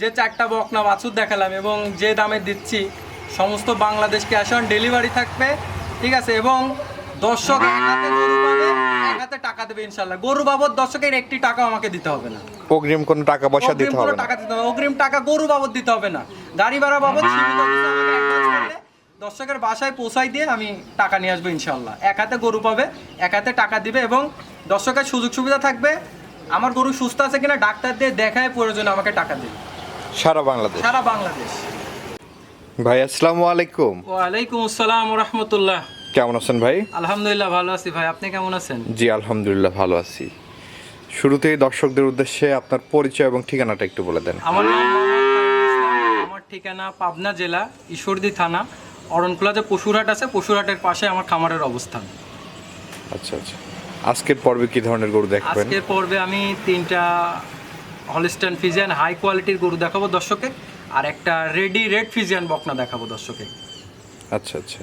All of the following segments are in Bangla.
যে চারটা বকনা বাছুর দেখালাম এবং যে দামে দিচ্ছি সমস্ত বাংলাদেশ ক্যাশ অন ডেলিভারি থাকবে ঠিক আছে? এবং দর্শক এক হাতে গরু পাবে এক হাতে টাকা দেবে ইনশাল্লাহ গরু বাবদ দর্শকের একটি টাকা আমাকে দিতে হবে না। অগ্রিম কোনো টাকা পয়সা দিতে হবে না। টাকা দিতে হবে অগ্রিম টাকা গরু বাবদ দিতে হবে না। গাড়ি ভাড়া বাবদ সীমিত কিছু আমাকে advance করলে দর্শকের বাসায় পৌঁছাই দিয়ে আমি টাকা নিয়ে আসব ইনশাল্লাহ এক হাতে গরু পাবে এক হাতে টাকা দিবে এবং দর্শকের সুযোগ সুবিধা থাকবে। আমার গরু সুস্থ আছে কিনা ডাক্তার দিয়ে দেখায় প্রয়োজনে আমাকে টাকা দিবে। সারা বাংলাদেশ। সারা বাংলাদেশ। ভাই আসসালামু আলাইকুম। ওয়ালাইকুম আসসালাম রহমতুল্লাহ কেমন আছেন ভাই? আলহামদুলিল্লাহ ভালো আছি ভাই। আপনি কেমন আছেন? জি আলহামদুলিল্লাহ ভালো আছি। শুরুতেই দর্শকদের উদ্দেশ্যে আপনার পরিচয় এবং ঠিকানাটা একটু বলে দেন। আমার। আমার ঠিকানা পাবনা জেলা ঈশ্বরদী থানা অরণকুলা যে পশুরহাট আছে। পশুরহাটের পাশে আমার খামারের অবস্থান। আচ্ছা আচ্ছা। আজকের পর্বে কি ধরনের গরু দেখবেন? আজকের পর্বে আমি তিনটা হলিস্টান ফিজিয়ান হাই কোয়ালিটির গরু দেখাবো দর্শকে আর একটা রেডি রেড ফিজিয়ান বকনা দেখাবো দর্শকে আচ্ছা আচ্ছা।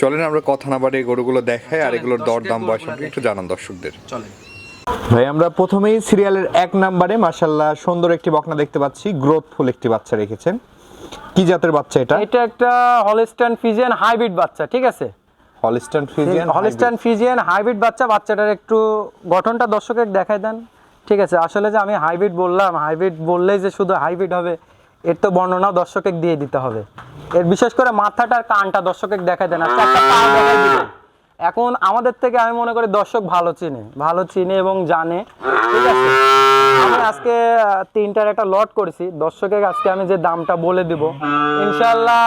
চলেন আমরা কথা না বাড়িয়ে গরুগুলো দেখাই আর এগুলোর দর দাম বয়স একটু জানান দর্শকদের। চলে ভাই আমরা প্রথমেই সিরিয়ালের এক নাম্বারে মাশাল্লাহ সুন্দর একটি বকনা দেখতে পাচ্ছি। গ্রোথফুল একটি বাচ্চা রেখেছেন। কি জাতের বাচ্চা এটা? এটা একটা হলিস্টান ফিজিয়ান হাইব্রিড বাচ্চা ঠিক আছে? Holstein Friesian Holstein Friesian hybrid বাচ্চা বাচ্চাটার একটু গঠনটা দর্শকের দেখাই দেন। ঠিক আছে, আসলে যে আমি হাইব্রিড বললাম, হাইব্রিড বললেই যে শুধু হাইব্রিড হবে, এর তো বর্ণনাও দর্শকের দিয়ে দিতে হবে। এর বিশেষ করে মাথাটার কানটা দর্শকের পা দেখাই দিবেন এখন আমাদের থেকে আমি মনে করি দর্শক ভালো চিনে ভালো চিনে এবং জানে। ঠিক আছে? আমি আজকে তিনটার একটা লট করেছি দর্শকের আজকে আমি যে দামটা বলে দিব ইনশাল্লাহ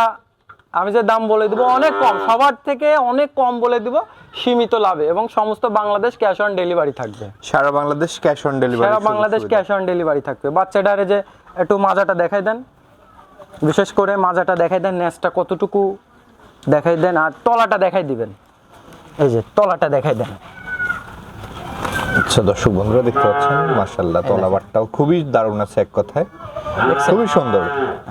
আমি যে দাম বলে দিব অনেক কম সবার থেকে অনেক কম বলে দিব সীমিত লাভে এবং সমস্ত বাংলাদেশ ক্যাশ অন ডেলিভারি থাকবে। সারা বাংলাদেশ ক্যাশ অন ডেলিভারি সারা বাংলাদেশ ক্যাশ অন ডেলিভারি থাকবে। বাচ্চাটারে যে একটু মাজাটা দেখাই দেন। বিশেষ করে মাজাটা দেখাই দেন ন্যাসটা কতটুকু দেখাই দেন আর তলাটা দেখাই দিবেন। এই যে তলাটা দেখাই দেন। আচ্ছা দর্শক বন্ধুরা দেখতে পাচ্ছেন মাশাল্লাহ তলাবারটাও খুবই দারুণ আছে এক কথায়। খুবই সুন্দর।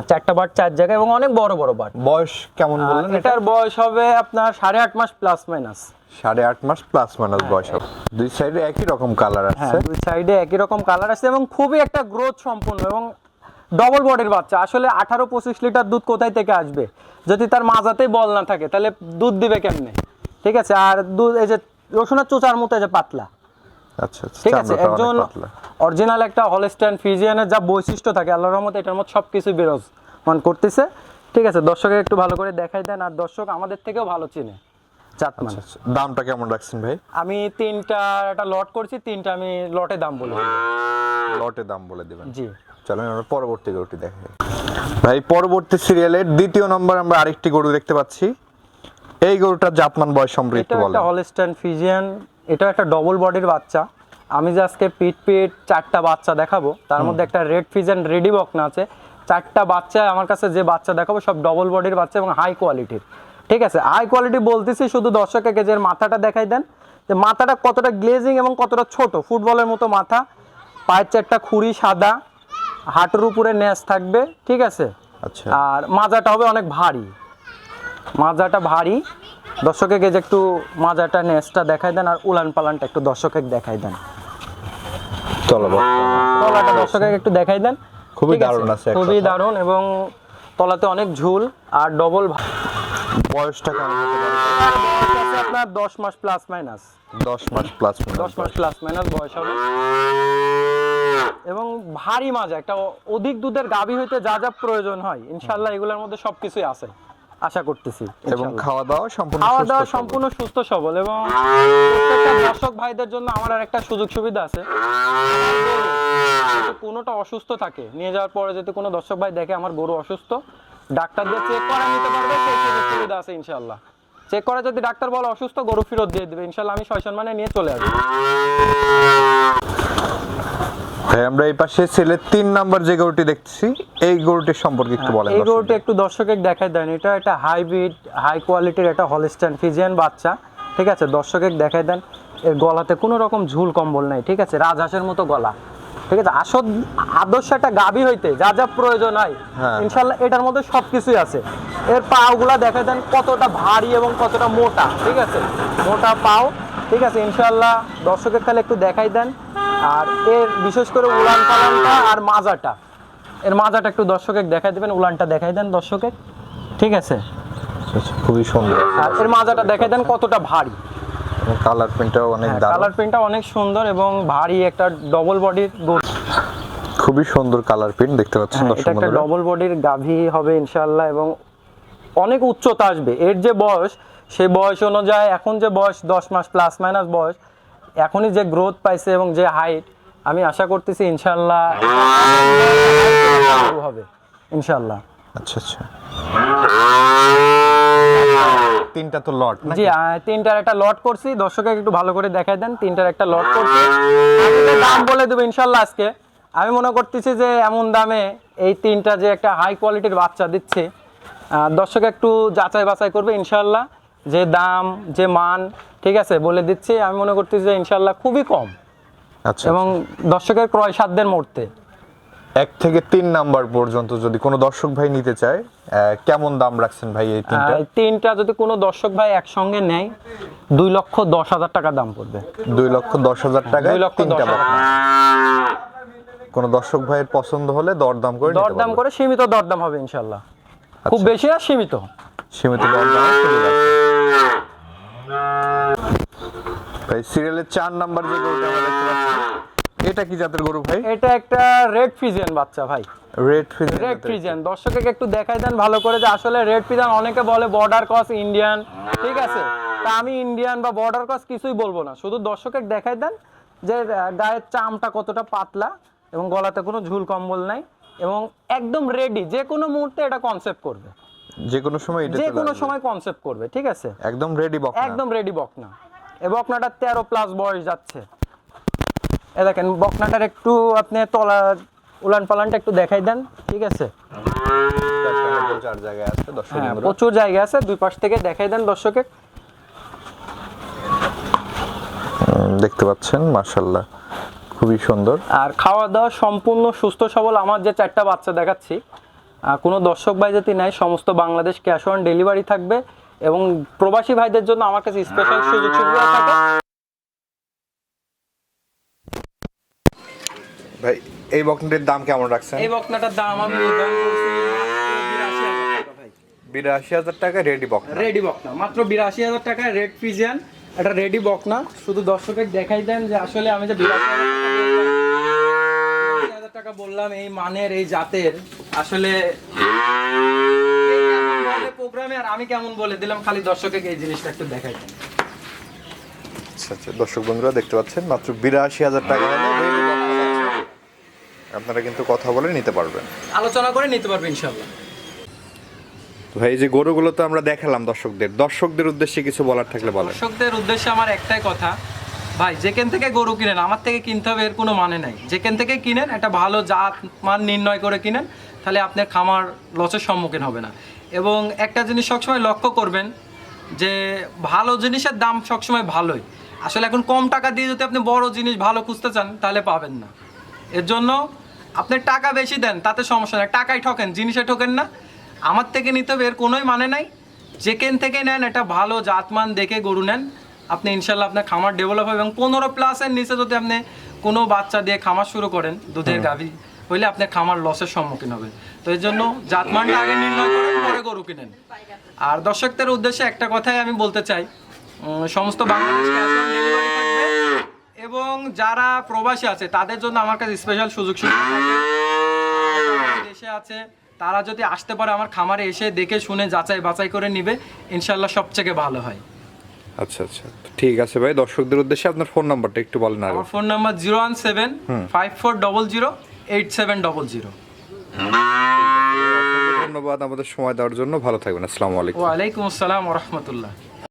চারটা বার চার জায়গায় এবং অনেক বড় বড় বার বয়স কেমন বললেন এটার বয়স হবে আপনার সাড়ে আট মাস প্লাস মাইনাস। সাড়ে আট মাস প্লাস মাইনাস বয়স হবে। দুই সাইডে একই রকম কালার হ্যাঁ আছে। দুই সাইডে একই রকম কালার আছে এবং খুবই একটা গ্রোথ সম্পূর্ণ এবং ডবল বডির বাচ্চা। আসলে আঠারো পঁচিশ লিটার দুধ কোথায় থেকে আসবে? যদি তার মাজাতেই বল না থাকে তাহলে দুধ দিবে কেমনে? ঠিক আছে? আর দুধ এই যে রসুনের চোচার মতো যে পাতলা। আচ্ছা আচ্ছা। ঠিক আছে একজন অরিজিনাল একটা হলস্টাইন ফিজিয়ানের যা বৈশিষ্ট্য থাকে আল্লাহর রহমতে এটার মধ্যে সব কিছু বিরাজমান করতেছে। ঠিক আছে দর্শকের একটু ভালো করে দেখাই দেন আর দর্শক আমাদের থেকেও ভালো চিনে জাতমান। আচ্ছা, আচ্ছা। দামটা কেমন রাখছেন ভাই? আমি তিনটা একটা লট করছি তিনটা আমি লটে দাম বলে। লটে দাম বলে দিবেন। জি। চলেন আমরা পরবর্তী গরুটি দেখাই। ভাই পরবর্তী সিরিয়ালের দ্বিতীয় নম্বর আমরা আরেকটি গরু দেখতে পাচ্ছি। এই গরুটার জাতমান বয়স এটা একটু বলেন। একটা হলিস্টাইন ফিজিয়ান এটা একটা ডবল বডির বাচ্চা। আমি যে আজকে পিট পিট চারটা বাচ্চা দেখাবো তার মধ্যে একটা রেড ফিজিয়ান রেডি বকনা আছে। চারটা বাচ্চা আমার কাছে যে বাচ্চা দেখাবো সব ডবল বডির বাচ্চা এবং হাই কোয়ালিটির ঠিক আছে? হাই কোয়ালিটি বলতেছি শুধু দর্শকের যে মাথাটা দেখাই দেন। যে মাথাটা কতটা গ্লেজিং এবং কতটা ছোট। ফুটবলের মতো মাথা। পায়ের চারটা খুঁড়ি সাদা। হাঁটুর উপরে ন্যাস থাকবে ঠিক আছে? আচ্ছা। আর মাজাটা হবে অনেক ভারী। মাজাটা ভারী। দর্শকে যে একটু মাজাটা নেসটা দেখাই দেন আর উলান পালানটা একটু দর্শকে দেখাই দেন। তলাটা দর্শকে একটু দেখাই দেন। খুবই দারুণ আছে খুবই। দারুণ এবং তলাতে অনেক ঝুল আর ডবল বয়সটা কেমন আপনার দশ মাস প্লাস মাইনাস দশ মাস প্লাস দশ মাস প্লাস মাইনাস বয়স হবে। এবং ভারী মাজা একটা অধিক দুধের গাভী হইতে যা যা প্রয়োজন হয় ইনশাল্লাহ এগুলোর মধ্যে সবকিছুই আছে। আশা করতেছি এবং খাওয়া দাওয়া সম্পূর্ণ খাওয়া দাওয়া সম্পূর্ণ সুস্থ সবল এবং প্রত্যেকটা দর্শক ভাইদের জন্য আমার আর একটা সুযোগ সুবিধা আছে। কোনোটা অসুস্থ থাকে নিয়ে যাওয়ার পরে যদি কোনো দর্শক ভাই দেখে আমার গরু অসুস্থ ডাক্তার দিয়ে চেক করা নিতে পারবে সেই সুযোগ সুবিধা আছে ইনশাল্লাহ। চেক করে যদি ডাক্তার বলে অসুস্থ গরু ফেরত দিয়ে দেবে। ইনশাল্লাহ আমি ছয় সম্মানে নিয়ে চলে আসব। ভাই আমরা এই পাশে ছেলে তিন নাম্বার যে গরুটি দেখছি এই গরুটির সম্পর্কে একটু বলেন হ্যাঁ, এই গরুটা। একটু দর্শকের দেখাই দেন। এটা একটা হাইব্রিড হাই কোয়ালিটির একটা হলিস্টাইন ফিজিয়ান বাচ্চা ঠিক আছে? দেখাই দেন। এর গলাতে কোনো রকম ঝুল কম্বল নাই ঠিক আছে? রাজহাঁসের মতো গলা ঠিক আছে? আসদ আদর্শ একটা গাভী হইতে যা যা প্রয়োজন হয় হ্যাঁ। ইনশাল্লাহ এটার মধ্যে সব কিছুই আছে। এর পাওগুলা দেখাই দেন কতটা ভারী এবং কতটা মোটা ঠিক আছে? মোটা পাও ঠিক আছে? ইনশাল্লাহ দর্শকের খালি একটু দেখাই দেন। আর এর বিশেষ করে উড়ান পালানটা আর মাজাটা। এর মাজাটা একটু দর্শকের দেখাই দেবেন উলানটা দেখাই দেন দর্শকের। ঠিক আছে? আচ্ছা, খুবই সুন্দর। আর এর মাজাটা দেখাই দেন কতটা ভারী। কালার প্রিন্টটাও অনেক দারুণ। কালার প্রিন্টটা অনেক সুন্দর এবং ভারী একটা ডবল বডির গরু খুবই সুন্দর কালার প্রিন্ট দেখতে পাচ্ছেন হ্যাঁ, দর্শক এটা একটা ডবল বডির গাভী হবে ইনশাল্লাহ এবং অনেক উচ্চতা আসবে। এর যে বয়স সেই বয়স অনুযায়ী এখন যে বয়স দশ মাস প্লাস মাইনাস বয়স এখনই যে গ্রোথ পাইছে এবং যে হাইট আমি আশা করতেছি ইনশাল্লাহ হবে ইনশাল্লাহ আচ্ছা আচ্ছা। তিনটা তো লট জি তিনটার একটা লট করছি। দর্শকের একটু ভালো করে দেখাই দেন তিনটার একটা লট করছি। দাম বলে দেবো ইনশাল্লাহ আজকে আমি মনে করতেছি যে এমন দামে এই তিনটা যে একটা হাই কোয়ালিটির বাচ্চা দিচ্ছে দর্শক একটু যাচাই বাছাই করবে ইনশাল্লাহ যে দাম যে মান ঠিক আছে বলে দিচ্ছি আমি মনে করতেছি যে ইনশাল্লাহ খুবই কম। আচ্ছা এবং দর্শকের ক্রয় সাধ্যের মুহূর্তে। এক থেকে তিন নাম্বার পর্যন্ত যদি কোনো দর্শক ভাই নিতে চায় কেমন দাম রাখছেন ভাই এই তিনটা? তিনটা যদি কোনো দর্শক ভাই একসঙ্গে নেয় দুই লক্ষ দশ হাজার টাকা দাম পড়বে। দুই লক্ষ দশ হাজার টাকায় দুই লক্ষ তিনটা কোনো দর্শক ভাইয়ের পছন্দ হলে দরদাম করে দরদাম করে সীমিত দরদাম হবে ইনশাল্লাহ খুব আচ্ছা। বেশি না সীমিত। সীমিত। ভাই সিরিয়ালের চার নাম্বার যে গরুটা আমরা দেখতে পাচ্ছি এটা কি জাতের গরু ভাই? এটা একটা রেড ফ্রিজিয়ান বাচ্চা ভাই। রেড ফিজ রেড ফ্রিজিয়ান দর্শককে একটু দেখাই দেন ভালো করে যে আসলে রেড ফ্রিজিয়ান অনেকে বলে বর্ডার ক্রস ইন্ডিয়ান ঠিক আছে? তা আমি ইন্ডিয়ান বা বর্ডার ক্রস কিছুই বলব না। শুধু দর্শকে দেখাই দেন যে গায়ের চামটা কতটা পাতলা এবং গলাতে কোনো ঝুল কম্বল নাই এবং একদম রেডি যে কোনো মুহূর্তে এটা কনসেপ্ট করবে। যে কোনো সময় যে কোনো। সময় কনসেপ্ট করবে ঠিক আছে? একদম রেডি বক একদম রেডি বকনা। এই বকনাটা তেরো প্লাস বয়স যাচ্ছে। এ দেখেন বকনাটার একটু আপনি তলা উলান পালানটা একটু দেখাই দেন ঠিক আছে? হ্যাঁ প্রচুর জায়গা আছে দুই পাশ থেকে দেখাই দেন দর্শকে। দেখতে পাচ্ছেন মাশাল্লাহ খুবই সুন্দর। আর খাওয়া দাওয়া সম্পূর্ণ সুস্থ সবল আমার যে চারটা বাচ্চা দেখাচ্ছি কোনো দর্শক ভাই যদি নেয় সমস্ত বাংলাদেশ ক্যাশ অন ডেলিভারি থাকবে এবং প্রবাসী ভাইদের জন্য আমার কাছে স্পেশাল সুযোগ সুবিধা থাকে। ভাই এই বকনটির দাম কেমন রাখছেন? এই বকনাটার দাম আমি বিরাশি হাজার টাকা রেডি বক রেডি বকনা। মাত্র বিরাশি হাজার টাকায় রেড ফ্রিজিয়ান এটা রেডি বকনা। শুধু দর্শকের দেখাই দেন যে আসলে আমি যে বিরাশি হাজার টাকা বললাম এই মানের এই জাতের আসলে প্রোগ্রামে আর আমি কেমন বলে দিলাম খালি দর্শকে এই জিনিসটা একটু দেখাই আচ্ছা আচ্ছা দর্শক বন্ধুরা দেখতে পাচ্ছেন মাত্র বিরাশি হাজার টাকা। আপনারা কিন্তু কথা বলে নিতে পারবেন। আলোচনা করে নিতে পারবেন ইনশাল্লাহ ভাই এই যে গরুগুলো তো আমরা দেখালাম দর্শকদের দর্শকদের উদ্দেশ্যে কিছু বলার থাকলে বলেন। দর্শকদের উদ্দেশ্যে আমার একটাই কথা ভাই, যেখান থেকে গরু কিনেন, আমার থেকে কিনতে হবে, এর কোনো মানে নাই। যেখান থেকে কিনেন, একটা ভালো জাত মান নির্ণয় করে কিনেন, তাহলে আপনার খামার লসের সম্মুখীন হবে না। এবং একটা জিনিস সবসময় লক্ষ্য করবেন, যে ভালো জিনিসের দাম সবসময় ভালোই। আসলে এখন কম টাকা দিয়ে যদি আপনি বড় জিনিস ভালো খুঁজতে চান, তাহলে পাবেন না। এর জন্য আপনি টাকা বেশি দেন, তাতে সমস্যা নেই। টাকায় ঠকেন, জিনিসে ঠকেন না। আমার থেকে নিতে হবে, এর কোনোই মানে নাই। যেখান থেকে নেন, একটা ভালো জাতমান দেখে গরু নেন। আপনি ইনশাল্লাহ আপনার খামার ডেভেলপ হবে এবং পনেরো প্লাসের নিচে যদি আপনি কোনো বাচ্চা দিয়ে খামার শুরু করেন দুধের গাভী হইলে আপনি খামার লসের সম্মুখীন হবে। তো এর জন্য জাতমানটা আগে নির্ণয় করেন পরে গরু কিনেন। আর দর্শকদের উদ্দেশ্যে একটা কথাই আমি বলতে চাই। সমস্ত বাংলাদেশ এবং যারা প্রবাসী আছে তাদের জন্য আমার কাছে স্পেশাল সুযোগ সুবিধা দেশে আছে তারা যদি আসতে পারে আমার খামারে এসে দেখে শুনে যাচাই বাছাই করে নিবে ইনশাল্লাহ সবথেকে ভালো হয়। আচ্ছা আচ্ছা। ঠিক আছে ভাই দর্শকদের উদ্দেশ্যে আপনার ফোন নাম্বারটা একটু বলেন আর। আমার phone number zero one seven five four double zero eight seven double zero. ধন্যবাদ আমাদের সময় দেওয়ার জন্য। ভালো থাকবেন। আসসালামু আলাইকুম। ওয়ালাইকুম আসসালাম রহমতুল্লাহ।